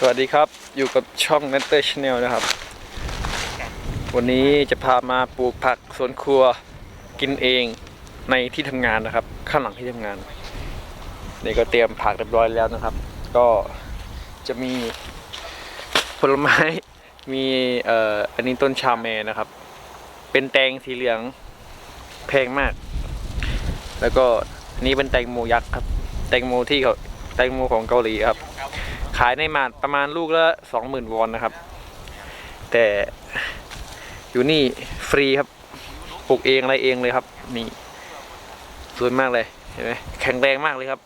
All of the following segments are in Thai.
สวัสดีครับอยู่กับช่อง n e t t e r Channel นะครับ วันนี้จะพามาปลูกผักสวนครัวกินเองในที่ทำงานนะครับ ข้างหลังที่ทำงานนี่ก็เตรียมผักเรียบร้อยแล้วนะครับ ก็จะมีผลไม้มีเอ่ออันนี้ต้นชาเมนะครับ เป็นแตงสีเหลืองแพงมาก แล้วก็อันนี้เป็นแตงโมยักษ์ครับ แตงโมที่เขาแตงโมของเกาหลีครับ ขายในมาดประมาณลูกละสองหมื่นวอนนะครับ แต่อยู่นี่ฟรีครับปลูกเองอะไรเองเลยครับ นี่สวยมากเลยเห็นไหมแข็งแรงมากเลยครับ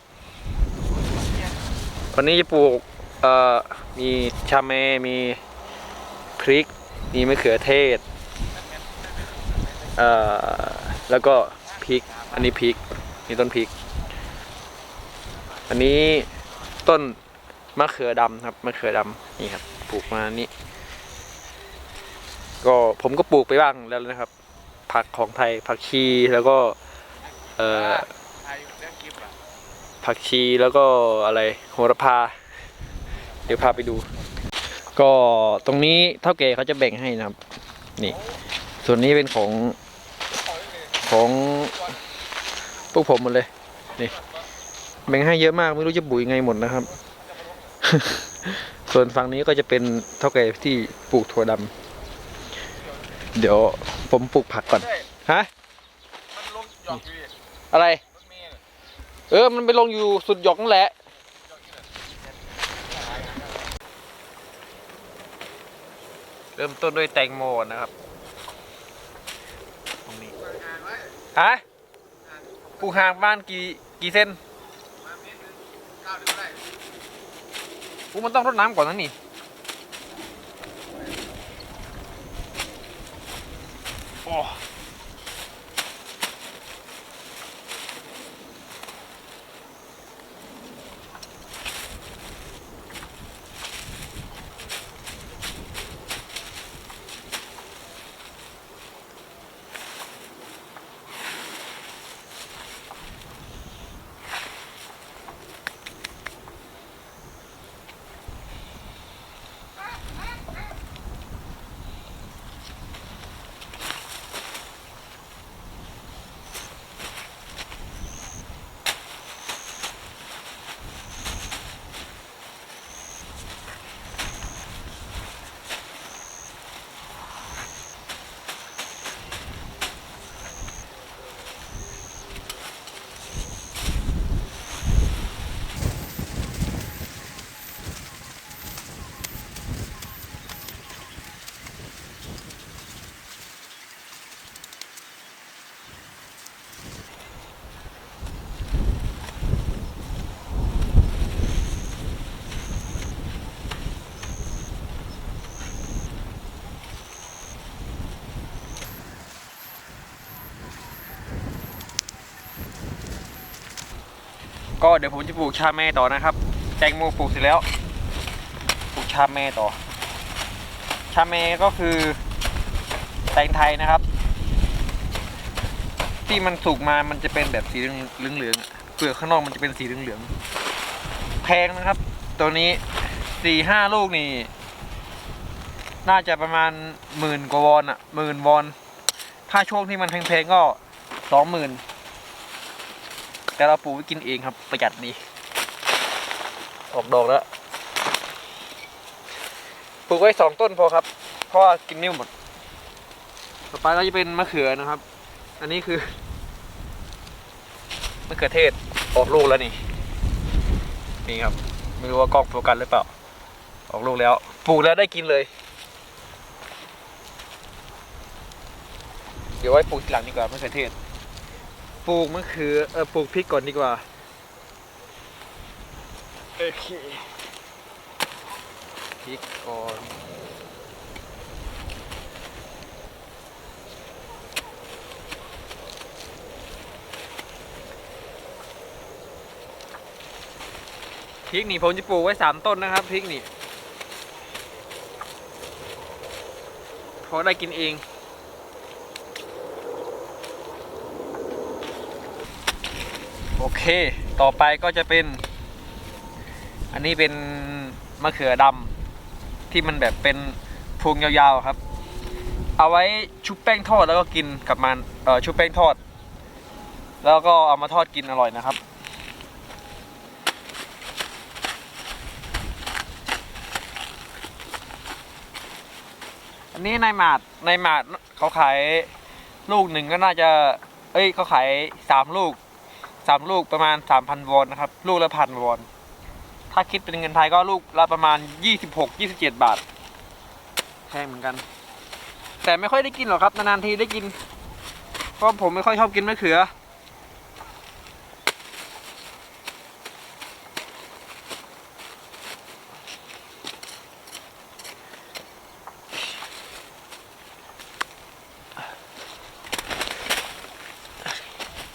วันนี้จะปลูกเอ่อมีชาเมมีพริกมีมะเขือเทศเอ่อแล้วก็พริก อันนี้พริกนี่ต้นพริก อันนี้ต้น มะเขือดำครับมะเขือดำนี่ครับปลูกมานี่ก็ผมก็ปลูกไปบ้างแล้วนะครับ ผักของไทยผักชีแล้วก็เอ่อผักชีแล้วก็อะไรโหระพา เดี๋ยวพาไปดู ก็ตรงนี้เท่าแก่เขาจะแบ่งให้นะครับ นี่ ส่วนนี้เป็นของของพวกผมหมดเลย นี่ แบ่งให้เยอะมากไม่รู้จะปุ๋ยไงหมดนะครับ ส่วนฝั่งนี้ก็จะเป็นเท่าแก่ที่ปลูกถั่วดำเดี๋ยวผมปลูกผักก่อนฮะมันลงหยอกอยู่ดิอะไรรถเมล์น่ะเออ มันไปลงอยู่สุดหยอกนั่นแหละเริ่มต้นด้วยแตงโมนะครับตรงนี้ฮะปลูกห่างบ้านกี่กี่เส้น กูมันต้องรดน้ำก่อนนะนี่โอ้ ก็เดี๋ยวผมจะปลูกชาแม่ต่อนะครับ แตงโมปลูกเสร็จแล้ว ปลูกชาแม่ต่อ ชาแม่ก็คือแตงไทยนะครับ ที่มันสุกมามันจะเป็นแบบสีเหลืองเหลืองๆเปลือกข้างนอกมันจะเป็นสีเหลืองเหลืองๆแพงนะครับ ตัวนี้สี่ห้าลูกนี่ น่าจะประมาณหมื่นกว่าวอนอะหมื่นวอน ถ้าช่วงที่มันแพงๆก็สองหมื่น แต่เราปลูกไว้กินเองครับประหยัดดี ออกดอกแล้วปลูกไว้สองต้นพอครับ เพราะว่ากินไม่หมด ต่อไปก็จะเป็นมะเขือนะครับ อันนี้คือมะเขือเทศออกลูกแล้วนี่ นี่ครับ ไม่รู้ว่ากล้องโฟกัสหรือเปล่า ออกลูกแล้ว ปลูกแล้วได้กินเลย เดี๋ยวไว้ปลูกทีหลังดีกว่ามะเขือเทศ ปลูกมะเขือเออปลูกพริกก่อนดีกว่าโอเคพริกก่อนพริกนี่ผมจะปลูกไว้สามต้นนะครับพริกนี่พอได้กินเอง โอเค ต่อไปก็จะเป็น อันนี้เป็นมะเขือดำที่มันแบบเป็นพวงยาวๆครับ เอาไว้ชุบแป้งทอดแล้วก็กินกับมันเออชุบแป้งทอด แล้วก็เอามาทอดกินอร่อยนะครับอันนี้ในหมาดในหมาดเขาขายลูกหนึ่งก็น่าจะ เอ้ยเขาขายสามลูก สามลูกประมาณสามพันวอนนะครับ ลูกละพันวอน ถ้าคิดเป็นเงินไทยก็ลูกละประมาณยี่สิบหกยี่สิบเจ็ดบาทแพงเหมือนกัน แต่ไม่ค่อยได้กินหรอกครับนานๆทีได้กิน เพราะผมไม่ค่อยชอบกินมะเขือ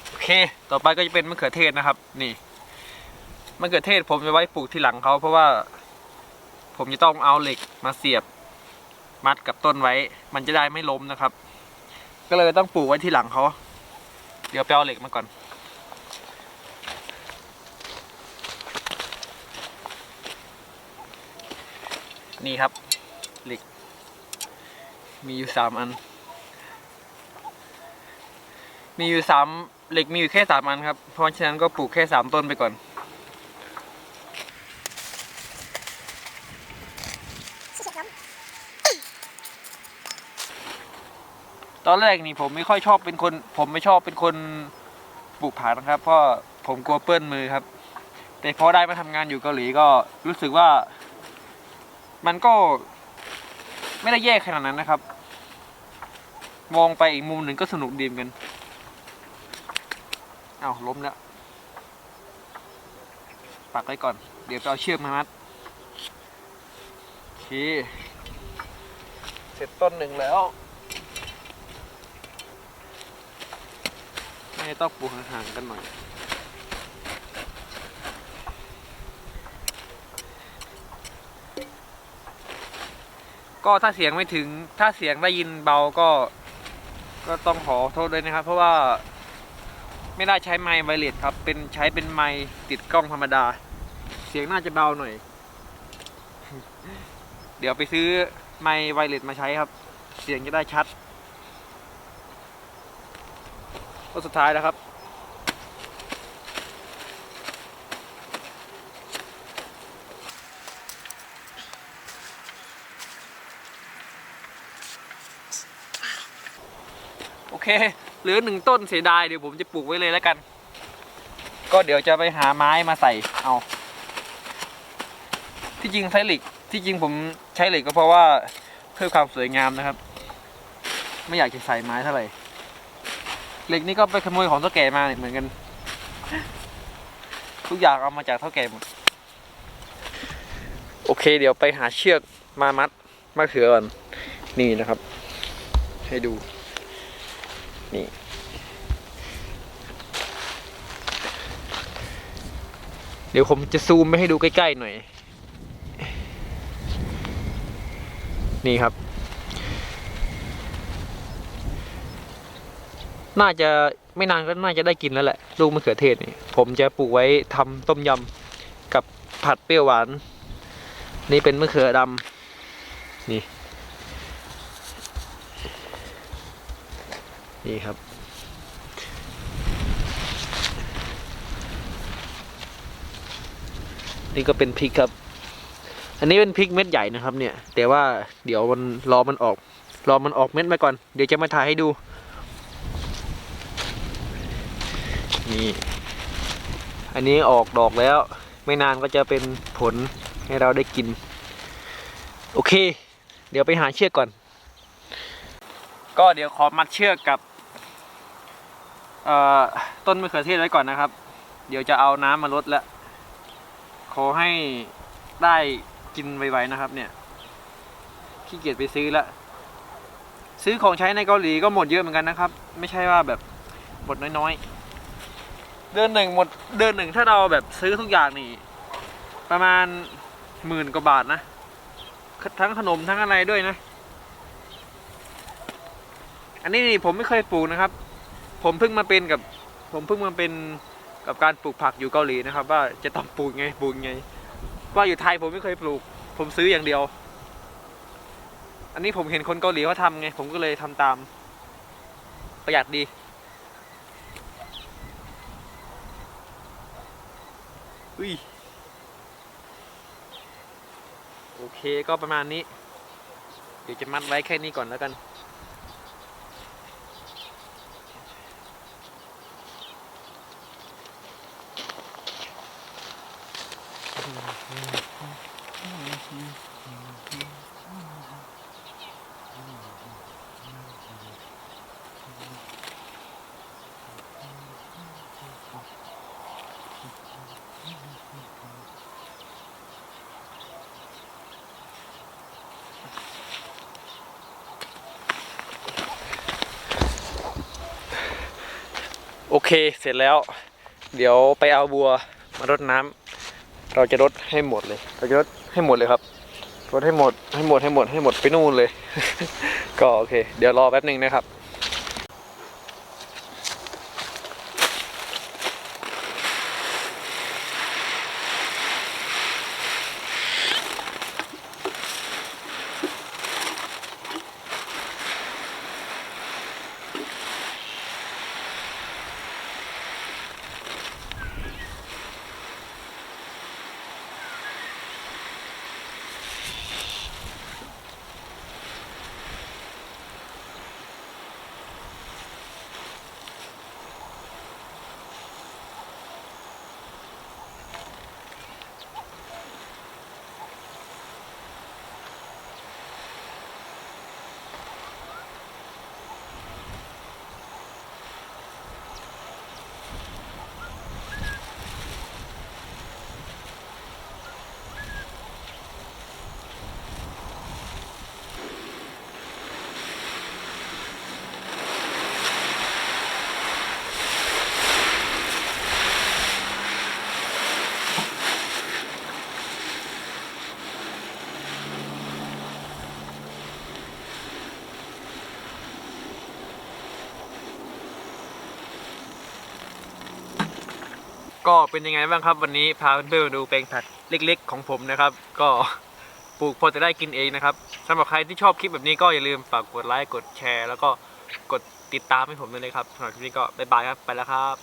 โอเค ต่อไปก็จะเป็นมะเขือเทศนะครับ นี่มะเขือเทศผมจะไว้ปลูกที่หลังเขาเพราะว่า ผมจะต้องเอาเหล็กมาเสียบ มัดกับต้นไว้ มันจะได้ไม่ล้มนะครับ ก็เลยต้องปลูกไว้ที่หลังเขาเดี๋ยวไปเอาเหล็กมาก่อนนี่ครับเหล็ก มีอยู่สามอัน มีอยู่สามเหล็กมีอยู่แค่สามอันครับ เพราะฉะนั้นก็ปลูกแค่สามต้นไปก่อน ตอนแรกนี่ผมไม่ค่อยชอบเป็นคน ผมไม่ชอบเป็นคนปลูกผักนะครับ เพราะผมกลัวเปื้อนมือครับ แต่พอได้มาทำงานอยู่เกาหลีก็รู้สึกว่า มันก็ไม่ได้แย่ขนาดนั้นนะครับ มองไปอีกมุมหนึ่งก็สนุกดีเหมือนกัน เอาล้มแล้ว ปักไว้ก่อน เดี๋ยวเอาเชือกมามัดโอเค เสร็จต้นหนึ่งแล้ว ไม่ต้องปลูกห่างๆกันหน่อยก็ถ้าเสียงไม่ถึงถ้าเสียงได้ยินเบาก็ก็ต้องขอโทษด้วยนะครับ เพราะว่า ไม่ได้ใช้ไมค์ไวเลสครับ เป็นใช้เป็นไมค์ติดกล้องธรรมดา เสียงน่าจะเบาหน่อย เดี๋ยวไปซื้อไมค์ไวเลสมาใช้ครับ เสียงจะได้ชัดก็สุดท้ายแล้วครับโอเค เหลือหนึ่งต้นเสียดายเดี๋ยวผมจะปลูกไว้เลยแล้วกัน ก็เดี๋ยวจะไปหาไม้มาใส่เอา ที่จริงใช้เหล็กที่จริงผมใช้เหล็กก็เพราะว่าเพื่อความสวยงามนะครับ ไม่อยากจะใส่ไม้เท่าไหร่เหล็กนี่ก็ไปขโมยของเท่าแก่มาเหมือนกัน ทุกอย่างเอามาจากเท่าแก่หมด โอเค เดี๋ยวไปหาเชือกมามัดมะเขือก่อนนี่นะครับ ให้ดู นี่ เดี๋ยวผมจะซูมไปให้ดูใกล้ๆหน่อย นี่ครับ น่าจะไม่นานก็น่าจะได้กินแล้วแหละ ลูกมะเขือเทศนี่ ผมจะปลูกไว้ทำต้มยำกับผัดเปรี้ยวหวาน นี่เป็นมะเขือดำนี่ นี่ครับ นี่ก็เป็นพริกครับ อันนี้เป็นพริกเม็ดใหญ่นะครับ เนี่ย แต่ว่าเดี๋ยวมันรอมันออก รอมันออกเม็ดมาก่อน เดี๋ยวจะมาถ่ายให้ดู นี่ อันนี้ออกดอกแล้ว ไม่นานก็จะเป็นผลให้เราได้กิน โอเค เดี๋ยวไปหาเชือกก่อนก็เดี๋ยวขอมัดเชือกกับ ต้นมะเขือเทศไว้ก่อนนะครับ เดี๋ยวจะเอาน้ำมาลดแล้วขอให้ได้กินไวๆนะครับ เนี่ยขี้เกียจไปซื้อละซื้อของใช้ในเกาหลีก็หมดเยอะเหมือนกันนะครับ ไม่ใช่ว่าแบบหมดน้อยๆ เดือนหนึ่งหมดเดือนหนึ่งถ้าเราแบบซื้อทุกอย่างนี่ ประมาณหมื่นกว่าบาทนะ ทั้งขนมทั้งอะไรด้วยนะ อันนี้ผมไม่เคยปลูกนะครับ ผมเพิ่งมาเป็นกับผมเพิ่งมาเป็นกับการปลูกผักอยู่เกาหลีนะครับ ว่าจะต้องปลูกไงปลูกไง ว่าอยู่ไทยผมไม่เคยปลูก ผมซื้ออย่างเดียว อันนี้ผมเห็นคนเกาหลีเขาทำไง ผมก็เลยทำตาม ประหยัดดี อุ้ยโอเคก็ประมาณนี้ เดี๋ยวจะมัดไว้แค่นี้ก่อนแล้วกัน โอเค เสร็จแล้ว เดี๋ยวไปเอาบัวมารดน้ำ เราจะรดให้หมดเลย เราจะรดให้หมดเลยครับรดให้หมดให้หมดให้หมดให้หมดไปนู่นเลย ก็โอเค เดี๋ยวรอแป๊บหนึ่งนะครับ ก็เป็นยังไงบ้างครับวันนี้พาเพื่อนๆมาดูแปลงผักเล็ก ๆ ของผมนะครับ ก็ปลูกพอจะได้กินเองนะครับสำหรับใครที่ชอบคลิปแบบนี้ก็อย่าลืมฝากกดไลค์กดแชร์ แล้วก็กดติดตามให้ผมด้วยนะครับสำหรับคลิปนี้ก็บ๊ายบายครับไปแล้วครับ